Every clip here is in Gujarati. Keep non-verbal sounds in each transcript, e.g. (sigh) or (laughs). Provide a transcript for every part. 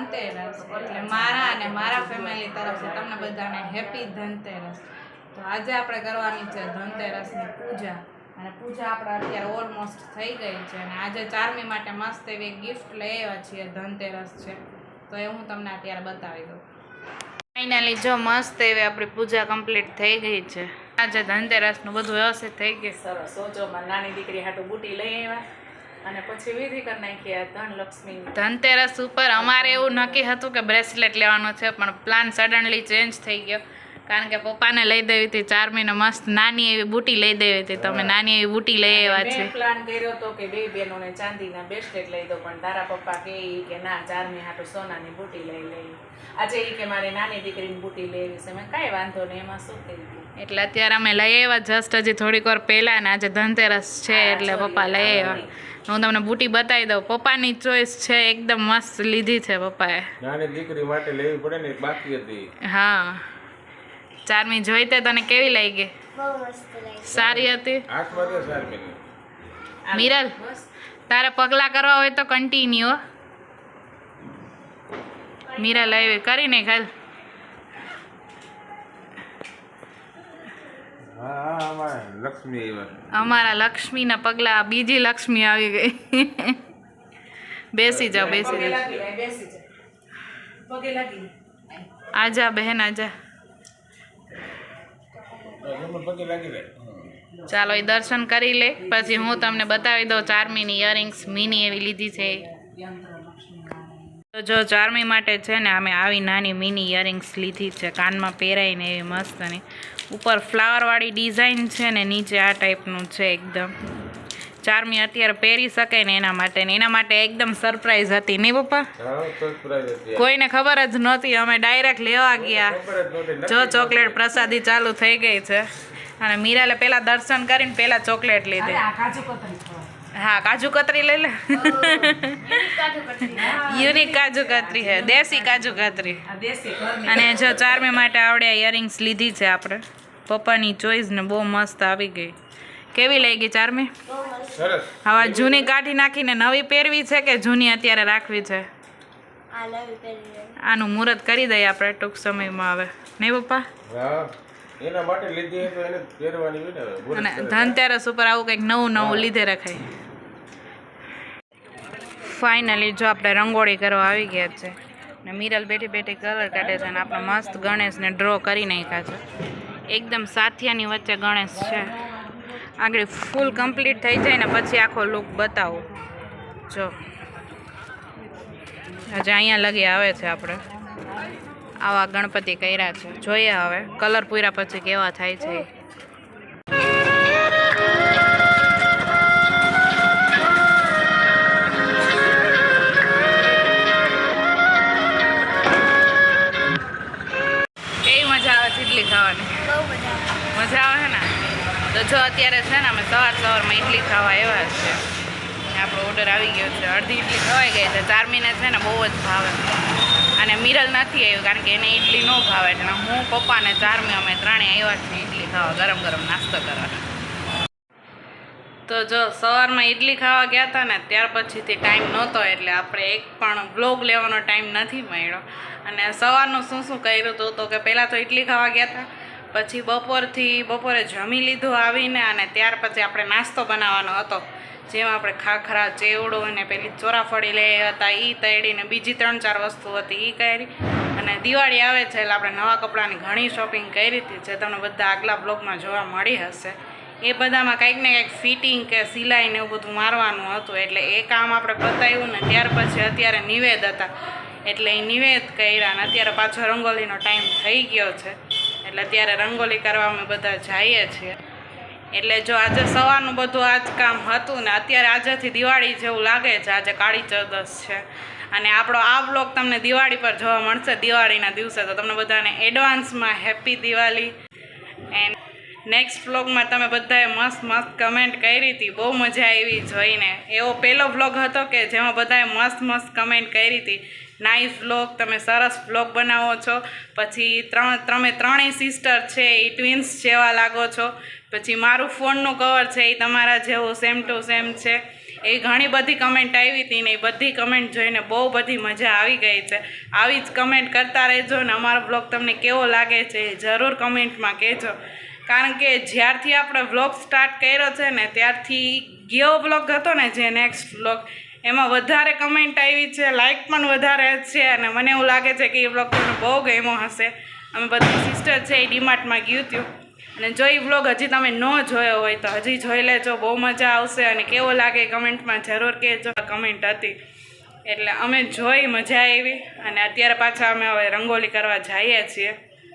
ધનતેરસ. એટલે મારા અને મારા ફેમિલી તરફથી તમને બધાને હેપી ધનતેરસ. તો આજે આપણે કરવાની છે ધનતેરસની પૂજા. અને પૂજા આપણે અત્યારે ઓલમોસ્ટ થઈ ગઈ છે. અને આજે ચારમી માટે મસ્ત એવી ગિફ્ટ લઈ આવ્યા છીએ. ધનતેરસ છે. તો એ હું તમને અત્યારે બતાવી દઉં. ફાઇનલી જો મસ્ત એવી આપણી પૂજા કમ્પ્લીટ થઈ ગઈ છે. આજે ધનતેરસનું બધું વ્યવસ્થિત થઈ ગયું. સરસ. સોચો નાની દીકરી હાટું બુટી લઈ આવ્યા. અને પછી વિધિ કરી નાખી ધનલક્ષ્મી. ધનતેરસ ઉપર અમારે એવું નક્કી હતું કે બ્રેસલેટ લેવાનું છે પણ પ્લાન સડનલી ચેન્જ થઈ ગયો. કારણ કે પપ્પાને લઈ દેવી હતી ચાર મહિને મસ્ત નાની એવી બુટી લઈ દેવી હતી. તમે નાની એવી બુટી લઈ આવ્યા છે. પ્લાન કર્યો હતો કે બે બહેનોને ચાંદીના બ્રેસલેટ લઈ દો પણ તારા પપ્પા કહે કે ના ચાર મહિના તો સોનાની બુટી લઈ લઈ આજે એ કે મારે નાની દીકરીની બુટી લેવી છે. મેં કાંઈ વાંધો નહીં એમાં શું થઈ એટલે અત્યારે અમે લઈ આવ્યા જસ્ટ હજી થોડીક વાર પહેલાં ને આજે ધનતેરસ છે એટલે પપ્પા લઈ આવ્યા. હું તમને બુટી બતાવી દઉં. પપ્પાની ચોઈસ છે એકદમ મસ્ત લીધી છે પપ્પાએ. નાની દીકરી માટે લેવી પડે ને બાકી હતી. હા. ચારમી જોઈ તે તને કેવી લાગી? સારી હતી? મિરલ તારે પગલા કરવા હોય તો કન્ટિન્યુ મિરલ આવી કરીને ખાલ હા હા આમાં લક્ષ્મી આવ્યા અમારા લક્ષ્મીના પગલા બીજી લક્ષ્મી આવી ગઈ. બેસી જાઓ બેસી જાઓ. આજા બહેન આજા ચાલો એ દર્શન કરી લે. પછી હું તમને બતાવી દઉં ચારમીની ઇયરિંગ્સ મીની એવી લીધી છે. તો જો ચારમી માટે છે ને અમે આવી નાની મિની ઇયરિંગ્સ લીધી છે. કાનમાં પહેરાઈને એવી મસ્ત મસ્તની. ઉપર ફ્લાવરવાળી ડિઝાઇન છે ને નીચે આ ટાઈપનું છે એકદમ. ચારમી અત્યારે પહેરી શકે ને એના માટે ને એના માટે એકદમ સરપ્રાઈઝ હતી નહીં પપ્પા? હા સરપ્રાઈઝ હતી. કોઈને ખબર જ નહોતી અમે ડાયરેક્ટ લેવા ગયા. જ ચોકલેટ પ્રસાદી ચાલુ થઈ ગઈ છે. અને મીરાલે પહેલાં દર્શન કરીને પહેલાં ચોકલેટ લીધી. આ કાજુ કતરી ખાવા. હા કાજુ કતરી લઈ લે. (laughs) યુનિક કાજુ કતરી છે દેશી કાજુ કતરી. આ દેશી ઘરની અને જો ચારમી માટે આવડે ઇયરિંગ્સ લીધી છે આપણે. પપ્પાની ચોઈસને બહુ મસ્ત આવી ગઈ. કેવી લઈ ગઈ ચારમી? સરસ. હવે જૂની કાઢી નાખીને નવી પહેરવી છે કે જૂની અત્યારે રાખવી છે? આનું મુહૂર્ત કરી દઈએ આપણે ટૂંક સમયમાં હવે. નહીં પપ્પા? હા. એના માટે લીધી હોય તો એને પહેરવાની હોય ને હવે. બોલ અને ધનતેરસ ઉપર આવું કંઈક નવું નવું લીધે રખાય. ફાઇનલી જો આપણે રંગોળી કરવા આવી ગયા છે. ને મિરલ બેઠી બેઠી કલર કાઢે છે અને આપણે મસ્ત ગણેશને ડ્રો કરી નાખ્યા છે. એકદમ સાથિયાની વચ્ચે ગણેશ છે. આગળ ફૂલ કમ્પ્લીટ થઈ જાય ને પછી આખો લુક બતાવો. જો. હજી અહીંયા લગી આવે છે આપણે. આવા ગણપતિ કર્યા છે. જોઈએ હવે કલર પૂર્યા પછી કેવા થાય છે મજા આવે ને, તો જો અત્યારે છે ને અમે સવાર સવારમાં ઇડલી ખાવા આવ્યા છે આપણો ઓર્ડર આવી ગયો છે. અડધી ઇડલી ખવાઈ ગઈ છે. ચારમીને છે ને બહુ જ ભાવે. અને મિરલ નથી આવ્યું કારણ કે એને ઇડલી ન ભાવે. એટલે હું પપ્પાને ચારમી અમે ત્રણેય આવ્યા છીએ ઇડલી ખાવા ગરમ ગરમ નાસ્તો કરવા તો જો સવારમાં ઇડલી ખાવા ગયા હતા ને, ત્યાર પછીથી ટાઈમ નહોતો એટલે આપણે એક પણ બ્લોગ લેવાનો ટાઈમ નથી મળ્યો. અને સવારનું શું શું કર્યું હતું તો કે પહેલાં તો ઇડલી ખાવા ગયા હતા. પછી બપોરથી બપોરે જમી લીધું આવીને અને ત્યાર પછી આપણે નાસ્તો બનાવવાનો હતો. જેમાં આપણે ખાખરા, ચેવડો અને પેલી ચોરાફળી લઈ હતા એ તળીને બીજી ત્રણ ચાર વસ્તુ હતી એ કરી. અને દિવાળી આવે છે એટલે આપણે નવા કપડાની ઘણી શોપિંગ કરી હતી, જે તમને બધા આગલા બ્લોગમાં જોવા મળી હશે. એ બધામાં કંઈક ને કંઈક ફિટિંગ કે સિલાઈ ને એવું બધું મારવાનું હતું, એટલે એ કામ આપણે પતાવ્યું ને ત્યાર પછી અત્યારે નિવેદ હતા. એટલે એ નિવેદ કર્યા અને અત્યારે પાછો રંગોલીનો ટાઈમ થઈ ગયો છે. એટલે અત્યારે રંગોલી કરવા અમે બધા જઈએ છીએ. એટલે જો આજે સવારનું બધું આ જ કામ હતું ને અત્યારે આજેથી દિવાળી જેવું લાગે છે, આજે કાળી ચૌદસ છે. અને આપણો આ બ્લોગ તમને દિવાળી પર જોવા મળશે, દિવાળીના દિવસે. તો તમને બધાને એડવાન્સમાં હેપી દિવાળી. એન્ડ નેક્સ્ટ વ્લોગમાં તમે બધાએ મસ્ત મસ્ત કમેન્ટ કરી હતી. બહુ મજા આવી જોઈને. એવો પહેલો વ્લોગ હતો કે જેમાં બધાએ મસ્ત મસ્ત કમેન્ટ કરી હતી. નાઇસ વ્લોગ તમે સરસ વ્લોગ બનાવો છો. પછી ત્રણ, તમે ત્રણેય સિસ્ટર છે એ ટ્વિન્સ જેવા લાગો છો. પછી મારું ફોનનું કવર છે એ તમારા જેવું સેમ ટુ સેમ છે. એ ઘણી બધી કમેન્ટ આવી હતી ને એ બધી કમેન્ટ જોઈને બહુ બધી મજા આવી ગઈ છે. આવી જ કમેન્ટ કરતા રહેજો ને અમારો બ્લોગ તમને કેવો લાગે છે જરૂર કમેન્ટમાં કહેજો. કારણ કે જ્યારથી આપણે બ્લોગ સ્ટાર્ટ કર્યો છે ને ત્યારથી ગયો બ્લોગ હતો ને જે નેક્સ્ટ બ્લોગ એમાં વધારે કમેન્ટ આવી છે લાઇક પણ વધારે છે અને મને એવું લાગે છે કે એ વ્લોગ તમને બહુ ગમ્યો હશે. અમે બધી સિસ્ટર છે એ ડીમાર્ટમાં ગયું હતું. અને જો એ બ્લોગ હજી તમે ન જોયો હોય તો હજી જોઈ લેજો, બહુ મજા આવશે અને કેવો લાગે કમેન્ટમાં જરૂર કહેજો. કમેન્ટ હતી. એટલે અમે જોઈ મજા આવી અને અત્યારે પાછા અમે હવે રંગોલી કરવા જઈએ છીએ.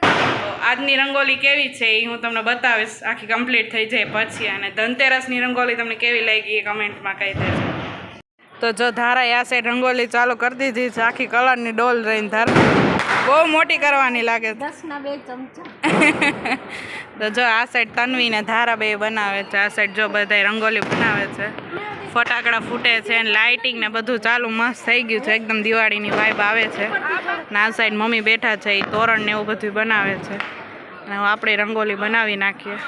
તો આજની રંગોલી કેવી છે એ હું તમને બતાવીશ. આખી કમ્પ્લીટ થઈ જાય પછી. અને ધનતેરસની રંગોલી તમને કેવી લાગી એ કમેન્ટમાં કહી દેજો. તો જો ધારા આ સાઈડ રંગોલી ચાલુ કરી દીધી છે આખી કલરની ડોલ રહીને ધાર બહુ મોટી કરવાની લાગે બે ચમચા. (laughs) તો જો આ સાઈડ તન્વીને ધારા બે બનાવે છે આ સાઈડ જો બધાય રંગોલી બનાવે છે. ફટાકડા ફૂટે છે અને લાઇટિંગ ને બધું ચાલુ મસ્ત થઈ ગયું છે એકદમ દિવાળીની વાઇબ આવે છે. ને આ સાઈડ મમ્મી બેઠા છે એ તોરણ ને એવું બધું બનાવે છે. અને આપણે રંગોલી બનાવી નાખીએ.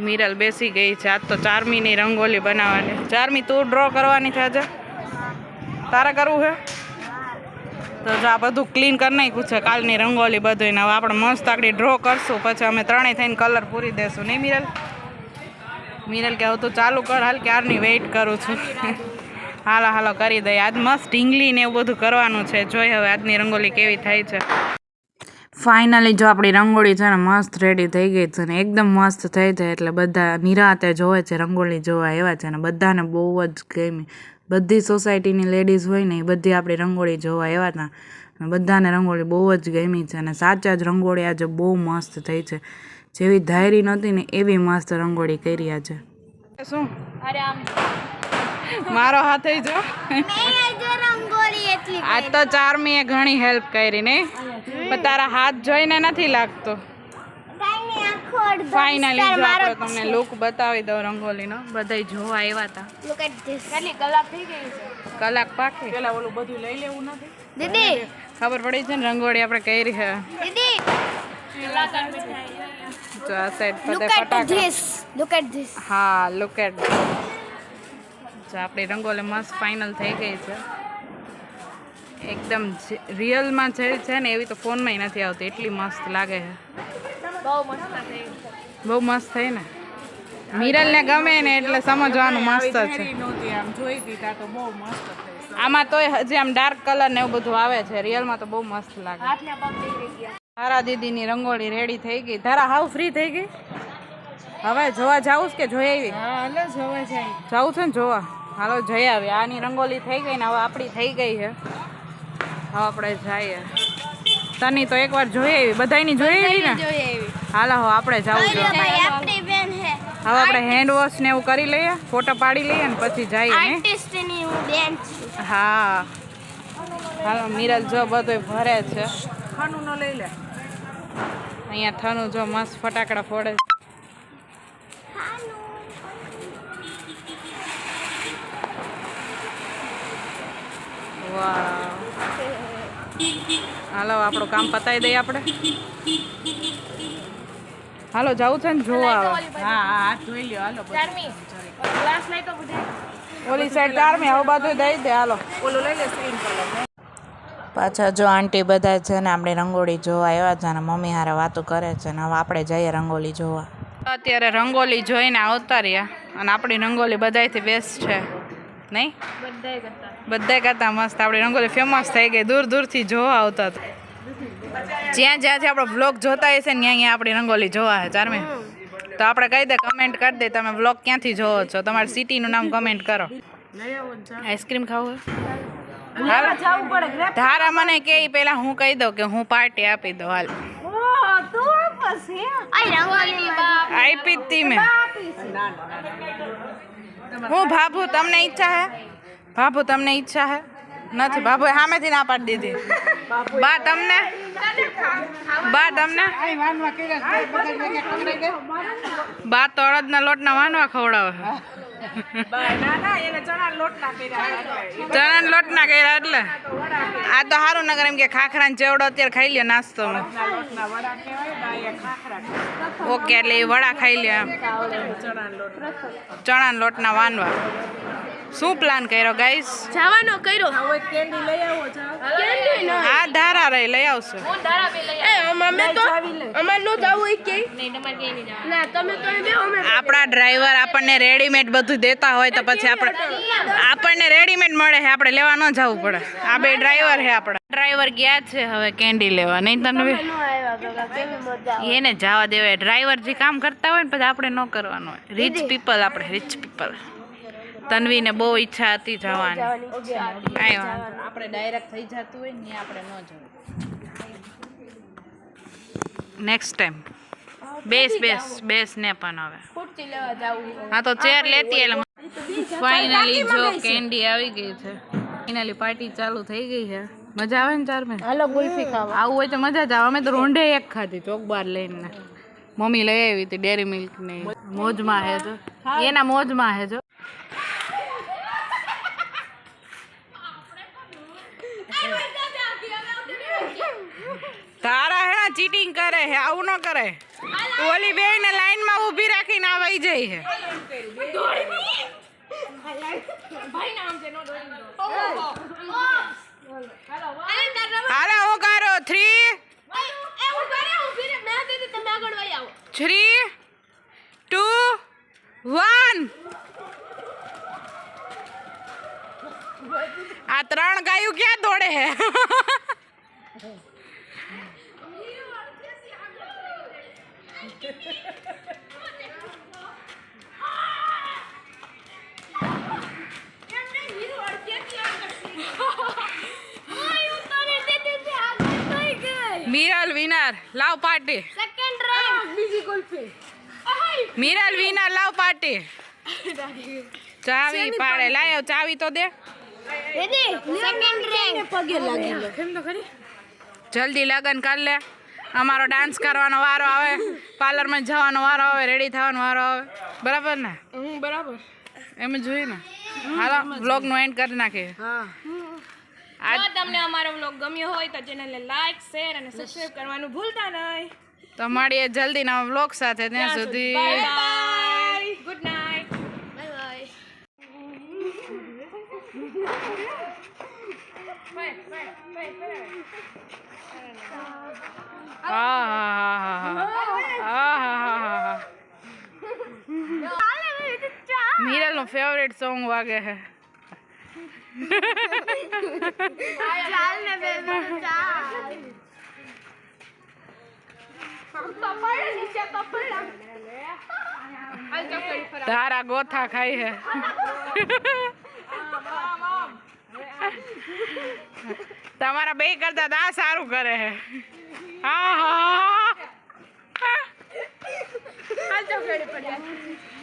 મિરલ બેસી ગઈ છે. આજ તો ચારમીની રંગોલી બનાવવાની. ચારમી, તું ડ્રો કરવાની છે આજે? તારે કરવું છે? તો જો આ બધું ક્લીન કરી નાખ્યું છે કાલની રંગોલી બધું હવે આપણે મસ્ત આકડી ડ્રો કરશું. પછી અમે ત્રણેય થઈને કલર પૂરી દેશું. નહીં મિરલ? મિરલ કે હવે તું ચાલુ કર. હાલ ક્યારની વેઇટ કરું છું? (laughs) હાલો હાલો, કરી દઈએ. આજ મસ્ત ઢીંગલી ને એવું બધું કરવાનું છે. જોઈ હવે આજની રંગોલી કેવી થાય છે. ફાઇનલી જો આપણી રંગોળી છે ને મસ્ત રેડી થઈ ગઈ છે ને એકદમ મસ્ત થઈ જાય એટલે બધા નિરાતે જોવે છે રંગોળી જોવા એવા છે ને બધાને બહુ જ ગમી. બધી સોસાયટીની લેડીઝ હોય ને એ બધી આપણી રંગોળી જોવા એવા હતા. અને બધાને રંગોળી બહુ જ ગમી છે અને સાચા જ રંગોળી આજે બહુ મસ્ત થઈ છે. જેવી ધાયરી નહોતી ને એવી મસ્ત રંગોળી કરી આજે શું? અરે આમ મારો હાથ જો આજ તો ચારમીએ ઘણી હેલ્પ કરી ને. પણ તારા હાથ જોઈને નથી લાગતો. ફાઇનલી જો આપણે તમને લુક બતાવી દઉં રંગોલીનો. બધા જોવા આવ્યા હતા લુક એટ ધીસ કેટલી કલાક થઈ ગઈ કલાક પાકી પેલા ઓલું બધું લઈ લેવું નથી. દીદી! ખબર પડી છે ને રંગોળી આપણે કરી છે? દીદી! જો આ સાઈડ લુક બધા એટ ફટાકડા. લુક એટ ધીસ હા લુક એટ જો આપણી રંગોલી મસ્ત ફાઇનલ થઈ ગઈ છે. એકદમ રિયલમાં જે છે ને એવી તો ફોનમાં નથી આવતી. એટલી મસ્ત લાગે છે. બહુ મસ્ત થઈ બહુ મસ્ત થઈ ને? મિરલને ગમે ને એટલે સમજવાનું મસ્ત છે. આમ તો બહુ મસ્ત આમાં તોય હજી આમ ડાર્ક કલર ને એવું બધું આવે છે. રિયલમાં તો બહુ મસ્ત લાગે. તારા દીદીની રંગોળી રેડી થઈ ગઈ. તારા હાવ ફ્રી થઈ ગઈ? હવે જોવા જાવું કે જોઈ આવી? જાવું છે ને જોવા. હાલો જઈ આવી. આની રંગોલી થઈ ગઈ ને હવે આપણી થઈ ગઈ છે. હવે આપણે જઈએ. તની તો એકવાર જોઈ આવી. બધાયની જોઈ આવી ને? હાલો હવે આપણે જવું છે. હવે આપણે હેન્ડ વોશ ને એવું કરી લઈએ ફોટો પાડી લઈએ ને પછી જઈએ હું બેન છું. હા. હાલો મિરલ જો બધું ભરે છે. ખાનું ન લઈ લે. અહીંયા થનું જો મસ્ત ફટાકડા ફોડે છે. હાલો આપણું કામ પતાવી દઈએ આપણે. હાલો જવું છે ને જોવા હા હા જોઈ ધોઈ લ્યો હાલો બધું. ચારમી. ગ્લાસ લઈ તો બધે. ઓલી સાઈડ ચારમી હવે બધું દઈ દે હાલો. ઓલું લઈ લે સ્ક્રીન કલર પાછા જો આંટી બધા છે ને આપણે રંગોળી જોવા આવ્યા છે ને મમ્મી હારે વાતો કરે છે ને હવે આપણે જઈએ રંગોળી જોવા. અત્યારે રંગોળી જોઈને આવતા રહ્યા અને આપણી રંગોળી બધાયથી બેસ્ટ છે. નહીં? બધાય કરતા. મસ્ત. આપણી રંગોલી ફેમસ થઈ ગઈ. દૂર દૂરથી જોવા આવતા હતા. જ્યાં જ્યાંથી આપણો બ્લોગ જોતા હશે ને ત્યાં ત્યાં આપણી રંગોલી જોવા છે ચારમે. તો આપણે કહી દે કમેન્ટ કરી દે તમે બ્લોગ ક્યાંથી જોવો છો? તમારી સિટીનું નામ કમેન્ટ કરો. આઈસ્ક્રીમ ખાવું ધારા મને કે પેલા હું કહી દઉં કે હું પાર્ટી આપી દઉં હાલ. આપી જ તી મેં. હું ભાભુ તમને ઈચ્છા હે? ભાભુ તમને ઈચ્છા હે? નથી ભાભુ સામેથી ના પાડી દીધી. બા તમને? બા તમને? બા તો અડદના લોટના વાનવા ખવડાવે ચણા લોટ ના કર્યા એટલે. આ તો સારું નગર એમ કે ખાખરા ને ચેવડો અત્યારે ખાઈ લ્યો નાસ્તોમાં ના લોટના વડા કહેવાય બા એ ખાખરા કહેવાય. ઓકે, એટલે એ વડા ખાઈ લે ચણા લોટ ના વાનવા શું પ્લાન કર્યો ગાઈસ જવાનો કર્યો. હવે કેન્ડી લઈ આવો જાઓ. કેન્ડી ન આ ધારા રહી લઈ આવશે. એ અમે તો અમાર નો જાવું હોય કે? ના તમે તો બે અમે આપણા ડ્રાઈવર આપણને રેડીમેડ બધું દેતા હોય તો પછી આપણે આપણને રેડીમેડ મળે છે આપણે લેવા ન જવું પડે. આ બે ડ્રાઈવર છે આપણા. ડ્રાઈવર ગયા છે હવે કેન્ડી લેવા નહીં તને નો આવ્યા કાકા કેવી મજા એને જવા દેવાય. ડ્રાઈવર જે કામ કરતા હોય ને પછી આપણે ન કરવાનું હોય. રીચ પીપલ આપણે રીચ પીપલ તન્વીને બહુ ઈચ્છા હતી જવાની. કાંઈ આપણે ડાયરેક્ટ થઈ જતું હોય ને આપણે ન જવું. નેક્સ્ટ ટાઈમ બેસ બેસ બેસ ને પણ હવે. હા તો ચેર લેતી એટલે ફાઇનલી જો કેન્ડી આવી ગઈ છે. ફાઇનલી પાર્ટી ચાલુ થઈ ગઈ છે. મજા આવે ને ચાર મેં હાલો ગુલ્ફી ખાવા. આવું હોય તો મજા જ આવે. અમે તો રોંઢે એક ખાધી ચોક બાર લઈને. મમ્મી લઈ આવી હતી ડેરી મિલ્ક ને મોજમાં હે જો. એના મોજમાં હે જો. તારા હે ચીટિંગ કરે હે, આવું ન કરે. ઓલી બે ને લાઈનમાં ઊભી રાખીને આ વહી જાય હે. હાલો હું કરો થ્રી થ્રી ટુ વન આ ત્રણ ગાયું ક્યાં દોડે હે મિરલ વિનર લાવ પાર્ટી. સેકન્ડ રાઉન્ડ બીજી ગુલ્ફી મિરલ વિનર લાવ પાર્ટી. ચાવી પાડે. લાયો ચાવી તો દે. રેડી સેકન્ડ રેન્ક પગે લાગી લો જલ્દી લગન કર લે. અમારો ડાન્સ કરવાનો વારો આવે. પાર્લરમાં જવાનો વારો આવે. રેડી થવાનો વારો આવે. બરાબર ને? હું બરાબર. એમ જ જોઈએ ને? હાલો બ્લોગનું એન્ડ કરી નાખીએ. આજ જો તમને અમારો વ્લોગ ગમ્યો હોય તો ચેનલને લાઈક શેર અને સબસ્ક્રાઇબ કરવાનું ભૂલતા નહીં. તો મળીએ જલ્દી નવા વ્લોગ સાથે ત્યાં સુધી bye good night bye bye આહાહાહા. મિરલનું ફેવરેટ સોંગ વાગે છે. ચાલ ને બે ચાલ તો પડે નીચે તો પડે હાલ ચોકડી પર તારા ગોથા ખાઈ હે તમારા બે કરતા તો આ સારું કરે હે હા હા હાલ ચોકડી પર અઈ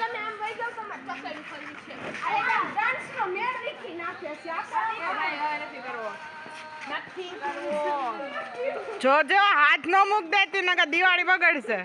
તમે આમ વઈ જાવ તો મત ચોકડી ફરવી છે. અરે ડાન્સ નો મેળ રીખી નાખે છે. આ નથી કરવો. નથી કરવો. જોજો હાથ નો મૂક દેતી નકર દિવાળી બગડશે.